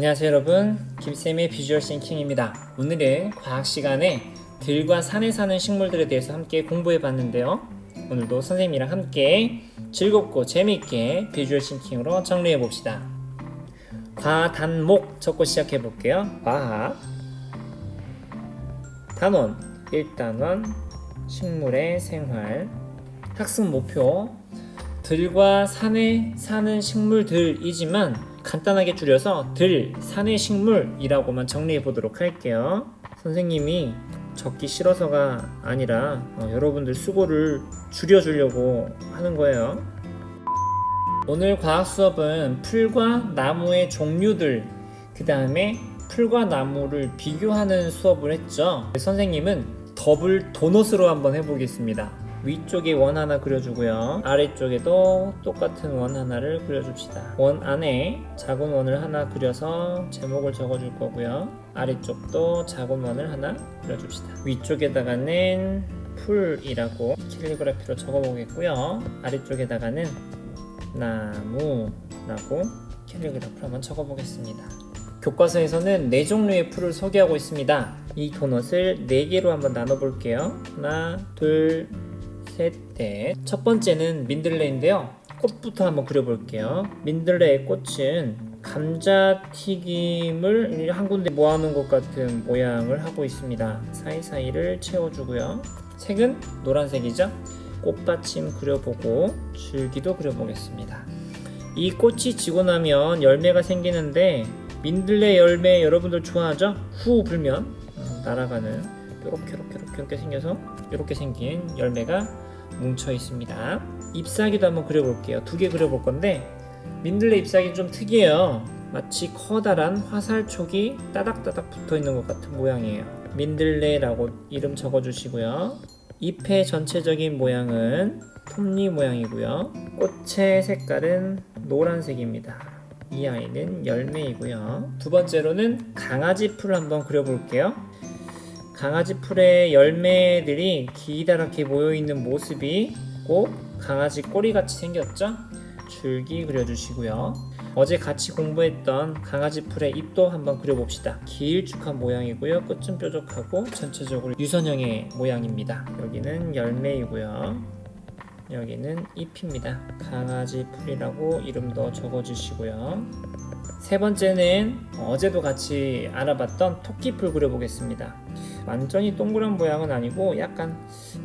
안녕하세요 여러분. 김쌤의 비주얼 싱킹입니다. 오늘은 과학 시간에 들과 산에 사는 식물들에 대해서 함께 공부해 봤는데요. 오늘도 선생님이랑 함께 즐겁고 재미있게 비주얼 싱킹으로 정리해 봅시다. 과단목 적고 시작해 볼게요. 과학. 단원 1단원 식물의 생활. 학습 목표. 들과 산에 사는 식물들이지만 간단하게 줄여서 들, 산의 식물이라고만 정리해 보도록 할게요. 선생님이 적기 싫어서가 아니라 어, 여러분들 수고를 줄여주려고 하는 거예요. 오늘 과학 수업은 풀과 나무의 종류들, 그 다음에 풀과 나무를 비교하는 수업을 했죠. 선생님은 더블 도넛으로 한번 해보겠습니다. 위쪽에 원 하나 그려주고요. 아래쪽에도 똑같은 원 하나를 그려줍시다. 원 안에 작은 원을 하나 그려서 제목을 적어줄 거고요. 아래쪽도 작은 원을 하나 그려줍시다. 위쪽에다가는 풀이라고 캘리그라피로 적어보겠고요. 아래쪽에다가는 나무라고 캘리그라피로 한번 적어보겠습니다. 교과서에서는 네 종류의 풀을 소개하고 있습니다. 이 도넛을 네 개로 한번 나눠 볼게요. 하나, 둘, 셋, 넷. 첫 번째는 민들레인데요. 꽃부터 한번 그려볼게요. 민들레의 꽃은 감자튀김을 한 군데 모아놓은 것 같은 모양을 하고 있습니다. 사이사이를 채워주고요. 색은 노란색이죠? 꽃받침 그려보고 줄기도 그려보겠습니다. 이 꽃이 지고 나면 열매가 생기는데 민들레 열매 여러분들 좋아하죠? 후 불면 어, 날아가는 이렇게 이렇게 이렇게 생겨서 이렇게 생긴 열매가 뭉쳐 있습니다. 잎사귀도 한번 그려볼게요. 두 개 그려볼 건데 민들레 잎사귀는 좀 특이해요. 마치 커다란 화살촉이 따닥따닥 붙어 있는 것 같은 모양이에요. 민들레라고 이름 적어주시고요. 잎의 전체적인 모양은 톱니 모양이고요. 꽃의 색깔은 노란색입니다. 이 아이는 열매이고요. 두 번째로는 강아지 풀을 한번 그려볼게요. 강아지 풀의 열매들이 기다랗게 모여 있는 모습이 꼭 강아지 꼬리 같이 생겼죠? 줄기 그려주시고요. 어제 같이 공부했던 강아지 풀의 잎도 한번 그려봅시다. 길쭉한 모양이고요. 끝은 뾰족하고 전체적으로 유선형의 모양입니다. 여기는 열매이고요. 여기는 잎입니다. 강아지 풀이라고 이름도 적어주시고요. 세 번째는 어제도 같이 알아봤던 토끼풀 그려보겠습니다. 완전히 동그란 모양은 아니고 약간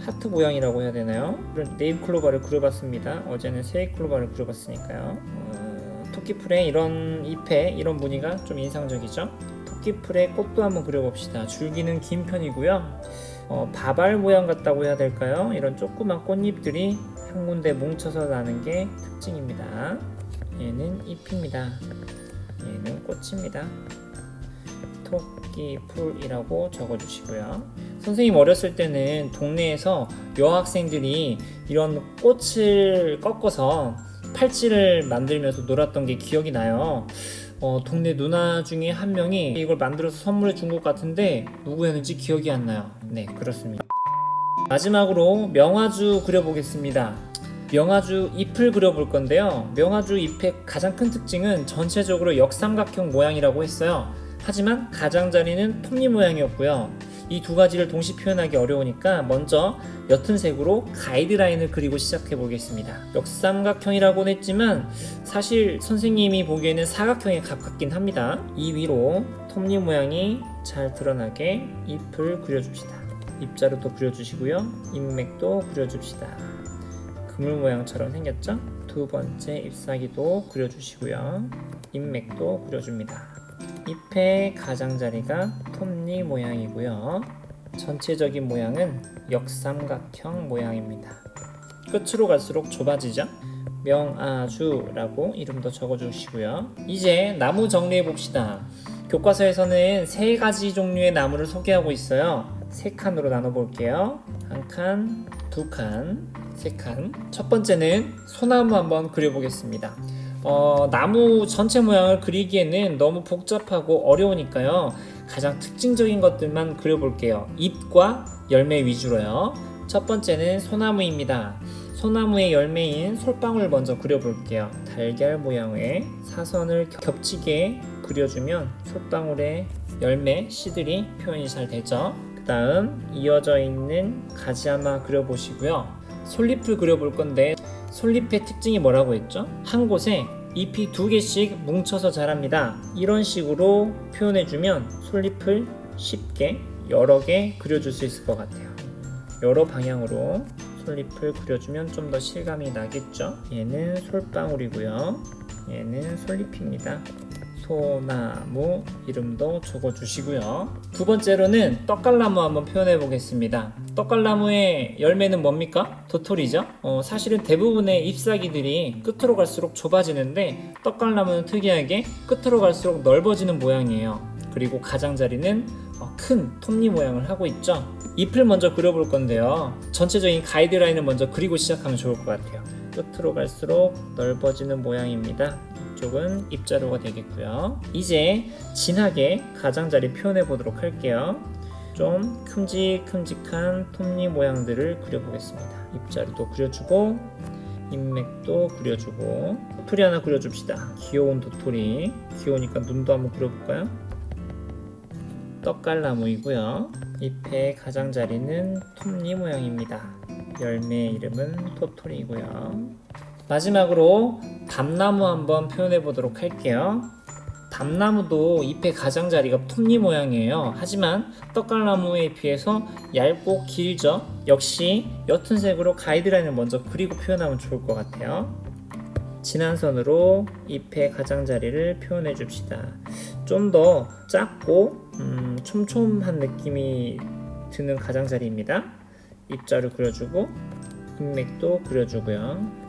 하트 모양이라고 해야 되나요? 이런 네잎 클로바를 그려봤습니다. 어제는 세잎 클로바를 그려봤으니까요. 어, 토끼풀의 이런 잎에 이런 무늬가 좀 인상적이죠? 토끼풀의 꽃도 한번 그려봅시다. 줄기는 긴 편이고요. 어, 바발 모양 같다고 해야 될까요? 이런 조그만 꽃잎들이 한 군데 뭉쳐서 나는 게 특징입니다. 얘는 잎입니다. 얘는 꽃입니다. 토끼풀이라고 적어주시고요. 선생님 어렸을 때는 동네에서 여학생들이 이런 꽃을 꺾어서 팔찌를 만들면서 놀았던 게 기억이 나요. 어, 동네 누나 중에 한 명이 이걸 만들어서 선물해 준 것 같은데 누구였는지 기억이 안 나요. 네, 그렇습니다. 마지막으로 명아주 그려보겠습니다. 명아주 잎을 그려볼 건데요. 명아주 잎의 가장 큰 특징은 전체적으로 역삼각형 모양이라고 했어요. 하지만 가장자리는 톱니 모양이었고요. 이 두 가지를 동시 표현하기 어려우니까 먼저 옅은 색으로 가이드라인을 그리고 시작해 보겠습니다. 역삼각형이라고는 했지만 사실 선생님이 보기에는 사각형에 가깝긴 합니다. 이 위로 톱니 모양이 잘 드러나게 잎을 그려줍시다. 입자루도 그려주시고요. 잎맥도 그려줍시다. 그물 모양처럼 생겼죠? 두 번째 잎사귀도 그려주시고요. 잎맥도 그려줍니다. 잎의 가장자리가 톱니 모양이고요. 전체적인 모양은 역삼각형 모양입니다. 끝으로 갈수록 좁아지죠? 명아주라고 이름도 적어주시고요. 이제 나무 정리해 봅시다. 교과서에서는 세 가지 종류의 나무를 소개하고 있어요. 세 칸으로 나눠 볼게요. 한 칸, 두 칸, 세 칸. 첫 번째는 소나무 한번 그려보겠습니다. 어, 나무 전체 모양을 그리기에는 너무 복잡하고 어려우니까요. 가장 특징적인 것들만 그려볼게요. 잎과 열매 위주로요. 첫 번째는 소나무입니다. 소나무의 열매인 솔방울 먼저 그려볼게요. 달걀 모양의 사선을 겹치게 그려주면 솥방울의 열매, 씨들이 표현이 잘 되죠. 그 다음 이어져 있는 가지 하나 그려보시고요. 솔잎을 그려볼 건데 솔잎의 특징이 뭐라고 했죠? 한 곳에 잎이 두 개씩 뭉쳐서 자랍니다. 이런 식으로 표현해주면 솔잎을 쉽게 여러 개 그려줄 수 있을 것 같아요. 여러 방향으로 솔잎을 그려주면 좀 더 실감이 나겠죠? 얘는 솔방울이고요. 얘는 솔잎입니다. 소나무 이름도 적어주시고요. 두 번째로는 떡갈나무 한번 표현해 보겠습니다. 떡갈나무의 열매는 뭡니까? 도토리죠. 어, 사실은 대부분의 잎사귀들이 끝으로 갈수록 좁아지는데 떡갈나무는 특이하게 끝으로 갈수록 넓어지는 모양이에요. 그리고 가장자리는 어, 큰 톱니 모양을 하고 있죠. 잎을 먼저 그려볼 건데요. 전체적인 가이드라인을 먼저 그리고 시작하면 좋을 것 같아요. 끝으로 갈수록 넓어지는 모양입니다. 이쪽은 입자루가 되겠고요. 이제 진하게 가장자리 표현해 보도록 할게요. 좀 큼직큼직한 톱니 모양들을 그려보겠습니다. 입자루도 그려주고 인맥도 그려주고 도토리 하나 그려줍시다. 귀여운 도토리. 귀여우니까 눈도 한번 그려볼까요? 떡갈나무이고요. 잎의 가장자리는 톱니 모양입니다. 열매 이름은 토토리고요. 마지막으로 밤나무 한번 표현해 보도록 할게요. 밤나무도 잎의 가장자리가 톱니 모양이에요. 하지만 떡갈나무에 비해서 얇고 길죠. 역시 옅은 색으로 가이드라인을 먼저 그리고 표현하면 좋을 것 같아요. 진한 선으로 잎의 가장자리를 표현해 줍시다. 좀 더 작고 음, 촘촘한 느낌이 드는 가장자리입니다. 입자를 그려주고 흑맥도 그려주고요.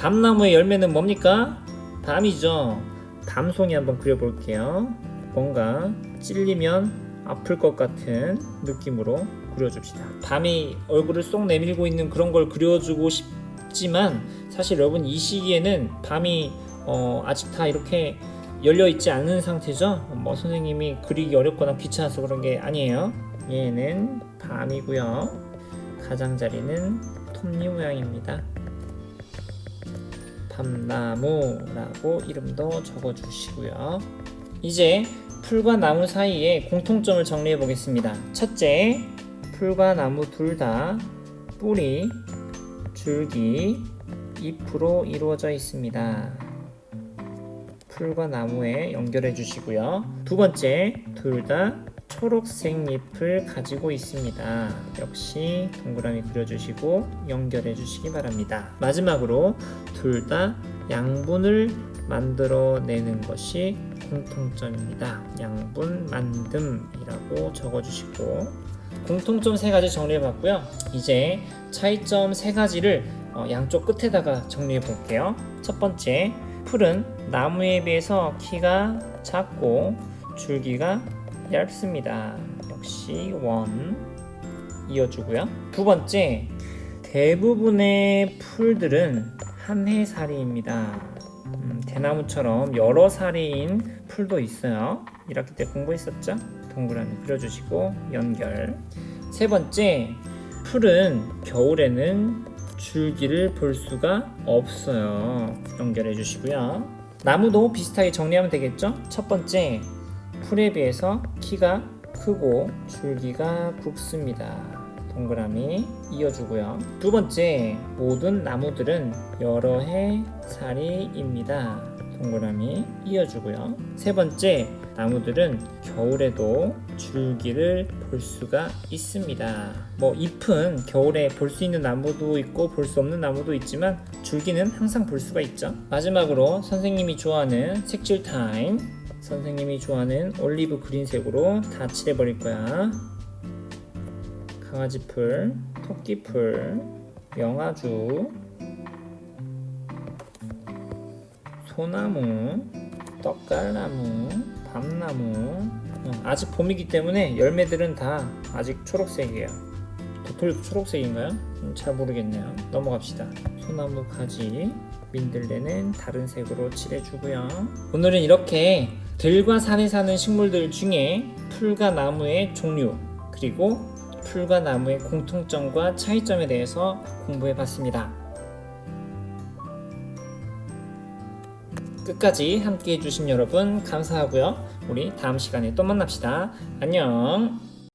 밤나무의 열매는 뭡니까? 밤이죠. 밤송이 한번 그려볼게요. 뭔가 찔리면 아플 것 같은 느낌으로 그려줍시다. 밤이 얼굴을 쏙 내밀고 있는 그런 걸 그려주고 싶지만 사실 여러분 이 시기에는 밤이 어, 아직 다 이렇게 열려 있지 않은 상태죠. 뭐 선생님이 그리기 어렵거나 귀찮아서 그런 게 아니에요. 얘는 밤이고요. 가장자리는 톱니 모양입니다. 밤나무라고 이름도 적어주시고요. 이제 풀과 나무 사이에 공통점을 정리해 보겠습니다. 첫째, 풀과 나무 둘 다 뿌리, 줄기, 잎으로 이루어져 있습니다. 풀과 나무에 연결해 주시고요. 두 번째, 둘 다 초록색 잎을 가지고 있습니다. 역시 동그라미 그려주시고 연결해 주시기 바랍니다. 마지막으로 둘 다 양분을 만들어내는 것이 공통점입니다. 양분 만듦이라고 적어주시고 공통점 세 가지 정리해봤고요. 이제 차이점 세 가지를 어, 양쪽 끝에다가 정리해 볼게요. 첫 번째, 풀은 나무에 비해서 키가 작고 줄기가 얇습니다. 역시 원 이어주고요. 두 번째, 대부분의 풀들은 한 해살이입니다. 음, 대나무처럼 여러 살이인 풀도 있어요. 1학기 때 공부했었죠? 동그라미 그려주시고 연결. 세 번째, 풀은 겨울에는 줄기를 볼 수가 없어요. 연결해 주시고요. 나무도 비슷하게 정리하면 되겠죠? 첫 번째, 풀에 비해서 키가 크고 줄기가 굵습니다. 동그라미 이어주고요. 두 번째, 모든 나무들은 여러 해 살이입니다. 동그라미 이어주고요. 세 번째, 나무들은 겨울에도 줄기를 볼 수가 있습니다. 뭐 잎은 겨울에 볼 수 있는 나무도 있고 볼 수 없는 나무도 있지만 줄기는 항상 볼 수가 있죠. 마지막으로 선생님이 좋아하는 색칠 타임. 선생님이 좋아하는 올리브 그린색으로 다 칠해버릴 거야. 강아지풀, 토끼풀, 영아주, 소나무, 떡갈나무, 밤나무. 어, 아직 봄이기 때문에 열매들은 다 아직 초록색이에요. 도토리도 초록색인가요? 음, 잘 모르겠네요. 넘어갑시다. 소나무 가지, 민들레는 다른 색으로 칠해주고요. 오늘은 이렇게 들과 산에 사는 식물들 중에 풀과 나무의 종류 그리고 풀과 나무의 공통점과 차이점에 대해서 공부해 봤습니다. 끝까지 함께 해주신 여러분 감사하고요. 우리 다음 시간에 또 만납시다. 안녕.